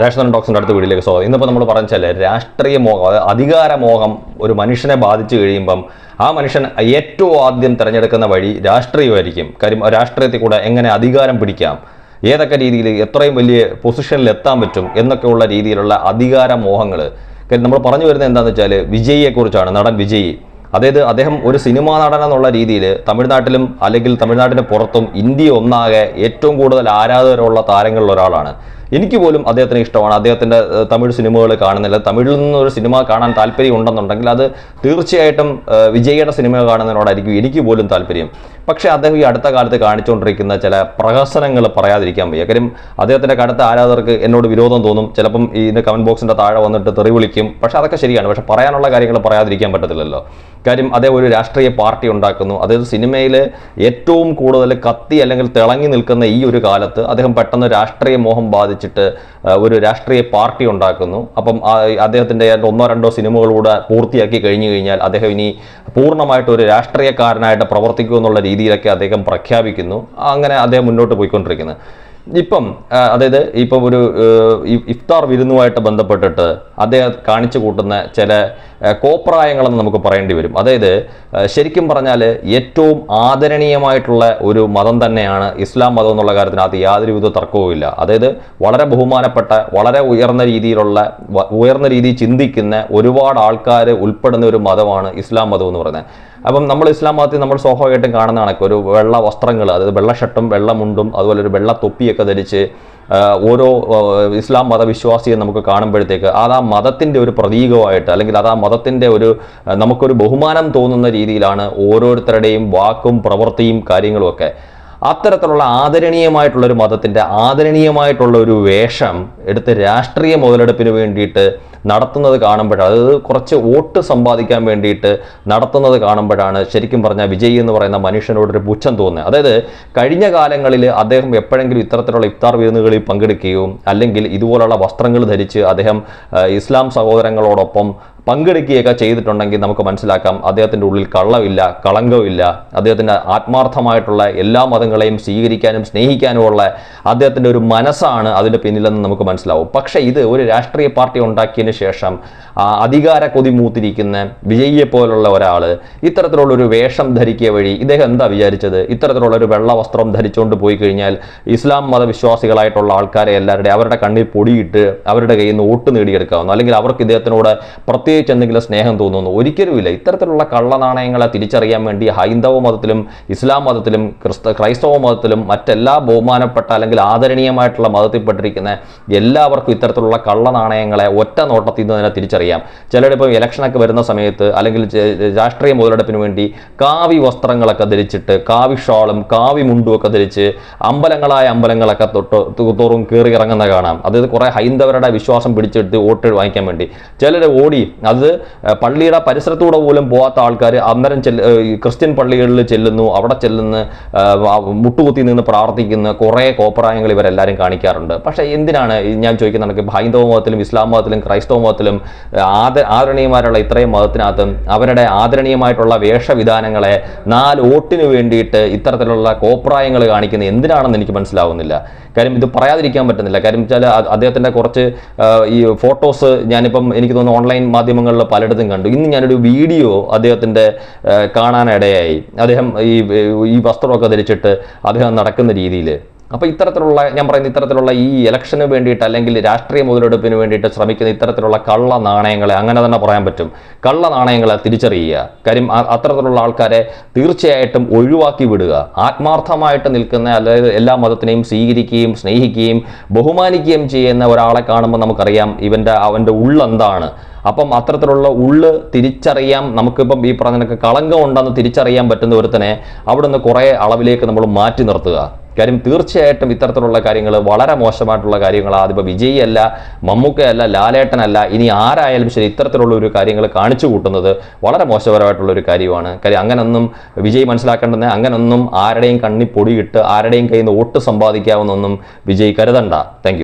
രാഷ്ട്രീയ ടോക്സിന്റെ അടുത്ത വീട്ടിലേക്ക് സ്വാഗതം. ഇന്നിപ്പോൾ നമ്മൾ പറഞ്ഞാൽ രാഷ്ട്രീയ മോഹം അതായത് അധികാര മോഹം ഒരു മനുഷ്യനെ ബാധിച്ചു കഴിയുമ്പം ആ മനുഷ്യൻ ഏറ്റവും ആദ്യം തിരഞ്ഞെടുക്കുന്ന വഴി രാഷ്ട്രീയമായിരിക്കും. കാര്യം രാഷ്ട്രീയത്തിൽ കൂടെ എങ്ങനെ അധികാരം പിടിക്കാം ഏതൊക്കെ രീതിയിൽ എത്രയും വലിയ പൊസിഷനിൽ എത്താൻ പറ്റും എന്നൊക്കെയുള്ള രീതിയിലുള്ള അധികാര മോഹങ്ങൾ നമ്മൾ പറഞ്ഞു വരുന്നത് എന്താണെന്ന് വെച്ചാൽ വിജയിയെക്കുറിച്ചാണ് നടൻ വിജയ്. അതായത് അദ്ദേഹം ഒരു സിനിമാ നടൻ എന്നുള്ള രീതിയിൽ തമിഴ്നാട്ടിലും അല്ലെങ്കിൽ തമിഴ്നാട്ടിന് പുറത്തും ഇന്ത്യ ഒന്നാകെ ഏറ്റവും കൂടുതൽ ആരാധകരുള്ള താരങ്ങളിൽ ഒരാളാണ് എനിക്ക് പോലും അദ്ദേഹത്തിന് ഇഷ്ടമാണ്. അദ്ദേഹത്തിന്റെ തമിഴ് സിനിമകൾ കാണുന്നില്ല. തമിഴിൽ നിന്നൊരു സിനിമ കാണാൻ താല്പര്യം ഉണ്ടെന്നുണ്ടെങ്കിൽ അത് തീർച്ചയായിട്ടും വിജയയുടെ സിനിമ കാണുന്നതിനോടായിരിക്കും എനിക്ക് പോലും താല്പര്യം. പക്ഷേ അദ്ദേഹം ഈ അടുത്ത കാലത്ത് കാണിച്ചുകൊണ്ടിരിക്കുന്ന ചില പ്രഹസനങ്ങൾ പറയാതിരിക്കാൻ വയ്യ. കാര്യം അദ്ദേഹത്തിന്റെ കടുത്ത ആരാധകർക്ക് എന്നോട് വിരോധം തോന്നും. ചിലപ്പം ഈ കമന്റ് ബോക്സിന്റെ താഴെ വന്നിട്ട് തെറി വിളിക്കും. പക്ഷേ അതൊക്കെ ശരിയാണ്. പക്ഷേ പറയാനുള്ള കാര്യങ്ങൾ പറയാതിരിക്കാൻ പറ്റത്തില്ലല്ലോ. കാര്യം അതേ ഒരു രാഷ്ട്രീയ പാർട്ടി ഉണ്ടാക്കുന്നു. അതായത് സിനിമയിൽ ഏറ്റവും കൂടുതൽ കത്തി അല്ലെങ്കിൽ തിളങ്ങി നിൽക്കുന്ന ഈ ഒരു കാലത്ത് അദ്ദേഹം പെട്ടെന്ന് രാഷ്ട്രീയ മോഹം ബാധിച്ചിട്ട് ആ, ഒരു രാഷ്ട്രീയ പാർട്ടി ഉണ്ടാക്കുന്നു. അപ്പം അദ്ദേഹത്തിന്റെ ഒന്നോ രണ്ടോ സിനിമകളൂടെ പൂർത്തിയാക്കി കഴിഞ്ഞു കഴിഞ്ഞാൽ അദ്ദേഹം ഇനി പൂർണമായിട്ട് ഒരു രാഷ്ട്രീയക്കാരനായിട്ട് പ്രവർത്തിക്കുമെന്നുള്ള രീതിയിലൊക്കെ അദ്ദേഹം പ്രഖ്യാപിക്കുന്നു. അങ്ങനെ അദ്ദേഹം മുന്നോട്ട് പോയിക്കൊണ്ടിരിക്കുന്നത് ഇപ്പം അതായത് ഇപ്പം ഒരു ഇഫ്താർ വിരുന്നുമായിട്ട് ബന്ധപ്പെട്ടിട്ട് അദ്ദേഹം കാണിച്ചു കൂട്ടുന്ന ചില കോപ്രായങ്ങളെന്ന് നമുക്ക് പറയേണ്ടി വരും. അതായത് ശരിക്കും പറഞ്ഞാൽ ഏറ്റവും ആദരണീയമായിട്ടുള്ള ഒരു മതം തന്നെയാണ് ഇസ്ലാം മതം എന്നുള്ള കാര്യത്തിനകത്ത് യാതൊരുവിധ തർക്കവുമില്ല അതായത് വളരെ ബഹുമാനപ്പെട്ട വളരെ ഉയർന്ന രീതിയിലുള്ള ഉയർന്ന രീതിയിൽ ചിന്തിക്കുന്ന ഒരുപാട് ആൾക്കാർ ഉൾപ്പെടുന്ന ഒരു മതമാണ് ഇസ്ലാം മതം എന്ന് പറയുന്നത്. അപ്പം നമ്മൾ ഇസ്ലാം മതത്തിൽ നമ്മൾ സ്വാഭാവികമായിട്ടും കാണുന്ന കണക്ക് ഒരു വെള്ള വസ്ത്രങ്ങൾ അതായത് വെള്ള ഷർട്ടും വെള്ള മുണ്ടും അതുപോലെ ഒരു വെള്ള തൊപ്പിയൊക്കെ ധരിച്ച് ഓരോ ഇസ്ലാം മതവിശ്വാസിയെ നമുക്ക് കാണുമ്പോഴത്തേക്ക് അത് ആ മതത്തിന്റെ ഒരു പ്രതീകമായിട്ട് അല്ലെങ്കിൽ അത് ആ മതത്തിന്റെ ഒരു നമുക്കൊരു ബഹുമാനം തോന്നുന്ന രീതിയിലാണ് ഓരോരുത്തരുടെയും വാക്കും പ്രവൃത്തിയും കാര്യങ്ങളും ഒക്കെ. അത്തരത്തിലുള്ള ആദരണീയമായിട്ടുള്ള ഒരു മതത്തിന്റെ ആദരണീയമായിട്ടുള്ള ഒരു വേഷം എടുത്ത് രാഷ്ട്രീയ മുതലെടുപ്പിന് വേണ്ടിയിട്ട് നടത്തുന്നത് കാണുമ്പോഴാണ് അതായത് കുറച്ച് വോട്ട് സമ്പാദിക്കാൻ വേണ്ടിയിട്ട് നടത്തുന്നത് കാണുമ്പോഴാണ് ശരിക്കും പറഞ്ഞാൽ വിജയ് എന്ന് പറയുന്ന മനുഷ്യനോടൊരു പുച്ഛം തോന്നുന്നത്. അതായത് കഴിഞ്ഞ കാലങ്ങളിൽ അദ്ദേഹം എപ്പോഴെങ്കിലും ഇത്തരത്തിലുള്ള ഇഫ്താർ വിരുന്നുകളിൽ പങ്കെടുക്കുകയും അല്ലെങ്കിൽ ഇതുപോലുള്ള വസ്ത്രങ്ങൾ ധരിച്ച് അദ്ദേഹം ഇസ്ലാം സഹോദരങ്ങളോടൊപ്പം പങ്കെടുക്കുകയൊക്കെ ചെയ്തിട്ടുണ്ടെങ്കിൽ നമുക്ക് മനസ്സിലാക്കാം അദ്ദേഹത്തിന്റെ ഉള്ളിൽ കള്ളമില്ല കളങ്കമില്ല അദ്ദേഹത്തിന്റെ ആത്മാർത്ഥമായിട്ടുള്ള എല്ലാ മതങ്ങളെയും സ്വീകരിക്കാനും സ്നേഹിക്കാനുമുള്ള അദ്ദേഹത്തിന്റെ ഒരു മനസ്സാണ് അതിന്റെ പിന്നിലെന്ന് നമുക്ക് മനസ്സിലാവും. പക്ഷേ ഇത് ഒരു രാഷ്ട്രീയ പാർട്ടി ഉണ്ടാക്കിയതിന് ശേഷം അധികാര കൊതി മൂത്തിരിക്കുന്ന വിജയിയെ പോലുള്ള ഒരാൾ ഇത്തരത്തിലുള്ളൊരു വേഷം ധരിക്കുക വഴി ഇദ്ദേഹം എന്താ വിചാരിച്ചത്? ഇത്തരത്തിലുള്ള ഒരു വെള്ള വസ്ത്രം ധരിച്ചുകൊണ്ട് പോയി കഴിഞ്ഞാൽ ഇസ്ലാം മതവിശ്വാസികളായിട്ടുള്ള ആൾക്കാരെ എല്ലാവരുടെ അവരുടെ കണ്ണിൽ പൊടിയിട്ട് അവരുടെ കയ്യിൽ നിന്ന് വോട്ട് നേടിയെടുക്കാവുന്നു അല്ലെങ്കിൽ അവർക്ക് ഇദ്ദേഹത്തിനോട് പ്രത്യേകിച്ച് എന്തെങ്കിലും സ്നേഹം തോന്നുന്നു? ഒരിക്കലുമില്ല. ഇത്തരത്തിലുള്ള കള്ളനാണയങ്ങളെ തിരിച്ചറിയാൻ വേണ്ടി ഹൈന്ദവ മതത്തിലും ഇസ്ലാം മതത്തിലും ക്രിസ്ത ക്രൈസ്തവ മതത്തിലും മറ്റെല്ലാ ബഹുമാനപ്പെട്ട അല്ലെങ്കിൽ ആദരണീയമായിട്ടുള്ള മതത്തിൽപ്പെട്ടിരിക്കുന്ന എല്ലാവർക്കും ഇത്തരത്തിലുള്ള കള്ളനാണയങ്ങളെ ഒറ്റ നോട്ടത്തിൽ നിന്ന് തന്നെ തിരിച്ചറിയാം. ചിലരിപ്പോൾ ഇലക്ഷനൊക്കെ വരുന്ന സമയത്ത് അല്ലെങ്കിൽ രാഷ്ട്രീയ മുതലെടുപ്പിന് വേണ്ടി കാവി വസ്ത്രങ്ങളൊക്കെ ധരിച്ചിട്ട് കാവി ഷാളും കാവി മുണ്ടും ഒക്കെ ധരിച്ച് അമ്പലങ്ങളായ അമ്പലങ്ങളൊക്കെ തൊട്ട് തോറും കയറി ഇറങ്ങുന്ന കാണാം. അതായത് കുറേ ഹൈന്ദവരുടെ വിശ്വാസം പിടിച്ചെടുത്ത് വോട്ട് വാങ്ങിക്കാൻ വേണ്ടി. ചിലർ ഓടി അത് പള്ളിയുടെ പരിസരത്തൂടെ പോലും പോകാത്ത ആൾക്കാർ അന്നേരം ചെല്ല ക്രിസ്ത്യൻ പള്ളികളിൽ ചെല്ലുന്നു അവിടെ ചെല്ലുന്ന മുട്ടുകുത്തി നിന്ന് പ്രാർത്ഥിക്കുന്ന കുറേ കോപ്രായങ്ങൾ ഇവരെല്ലാവരും കാണിക്കാറുണ്ട്. പക്ഷേ എന്തിനാണ് ഞാൻ ചോദിക്കുന്ന നമുക്ക് ഹൈന്ദവ മതത്തിലും ഇസ്ലാം മതത്തിലും ക്രൈസ്തവ മതത്തിലും ആദ ആദരണീയമായിട്ടുള്ള ഇത്രയും മതത്തിനകത്ത് അവരുടെ ആദരണീയമായിട്ടുള്ള വേഷവിധാനങ്ങളെ നാല് വോട്ടിന് വേണ്ടിയിട്ട് ഇത്തരത്തിലുള്ള കോപ്രായങ്ങൾ കാണിക്കുന്നത് എന്തിനാണെന്ന് എനിക്ക് മനസ്സിലാവുന്നില്ല. കാര്യം ഇത് പറയാതിരിക്കാൻ പറ്റുന്നില്ല. കാര്യം വെച്ചാൽ അദ്ദേഹത്തിന്റെ കുറച്ച് ഈ ഫോട്ടോസ് ഞാനിപ്പം എനിക്ക് തോന്നുന്നു ഓൺലൈൻ മാധ്യമങ്ങളിൽ പലയിടത്തും കണ്ടു. ഇന്ന് ഞാനൊരു വീഡിയോ അദ്ദേഹത്തിന്റെ കാണാനിടയായി. അദ്ദേഹം ഈ ഈ വസ്ത്രമൊക്കെ ധരിച്ചിട്ട് അദ്ദേഹം നടക്കുന്ന രീതിയിൽ അപ്പോൾ ഇത്തരത്തിലുള്ള ഞാൻ പറയുന്ന ഇത്തരത്തിലുള്ള ഈ ഇലക്ഷന് വേണ്ടിയിട്ട് അല്ലെങ്കിൽ രാഷ്ട്രീയ മുതലെടുപ്പിന് വേണ്ടിയിട്ട് ശ്രമിക്കുന്ന ഇത്തരത്തിലുള്ള കള്ള നാണയങ്ങളെ അങ്ങനെ തന്നെ പറയാൻ പറ്റും. കള്ള നാണയങ്ങളെ തിരിച്ചറിയുക. കാര്യം അത്തരത്തിലുള്ള ആൾക്കാരെ തീർച്ചയായിട്ടും ഒഴിവാക്കി വിടുക. ആത്മാർത്ഥമായിട്ട് നിൽക്കുന്ന അതായത് എല്ലാ മതത്തിനെയും സ്വീകരിക്കുകയും സ്നേഹിക്കുകയും ബഹുമാനിക്കുകയും ചെയ്യുന്ന ഒരാളെ കാണുമ്പോൾ നമുക്കറിയാം ഇവന്റെ അവന്റെ ഉള്ളെന്താണ് അപ്പം അത്തരത്തിലുള്ള ഉള്ള് തിരിച്ചറിയാം. നമുക്കിപ്പം ഈ പറഞ്ഞ കളങ്കം ഉണ്ടെന്ന് തിരിച്ചറിയാൻ പറ്റുന്ന ഒരുത്തനെ അവിടുന്ന് കുറേ അളവിലേക്ക് നമ്മൾ മാറ്റി നിർത്തുക. കാര്യം തീർച്ചയായിട്ടും ഇത്തരത്തിലുള്ള കാര്യങ്ങൾ വളരെ മോശമായിട്ടുള്ള കാര്യങ്ങളാണ് അതിപ്പോൾ വിജയിയല്ല മമ്മൂക്കയല്ല ലാലേട്ടനല്ല ഇനി ആരായാലും ശരി ഇത്തരത്തിലുള്ള ഒരു കാര്യങ്ങൾ കാണിച്ചു കൂട്ടുന്നത് വളരെ മോശപരമായിട്ടുള്ള ഒരു കാര്യമാണ്. കാര്യം അങ്ങനൊന്നും വിജയ് മനസ്സിലാക്കേണ്ടത് അങ്ങനൊന്നും ആരുടെയും കണ്ണി പൊടിയിട്ട് ആരുടെയും കയ്യിൽ നിന്ന് വോട്ട് സമ്പാദിക്കാവുന്നൊന്നും വിജയ് കരുതണ്ട. താങ്ക്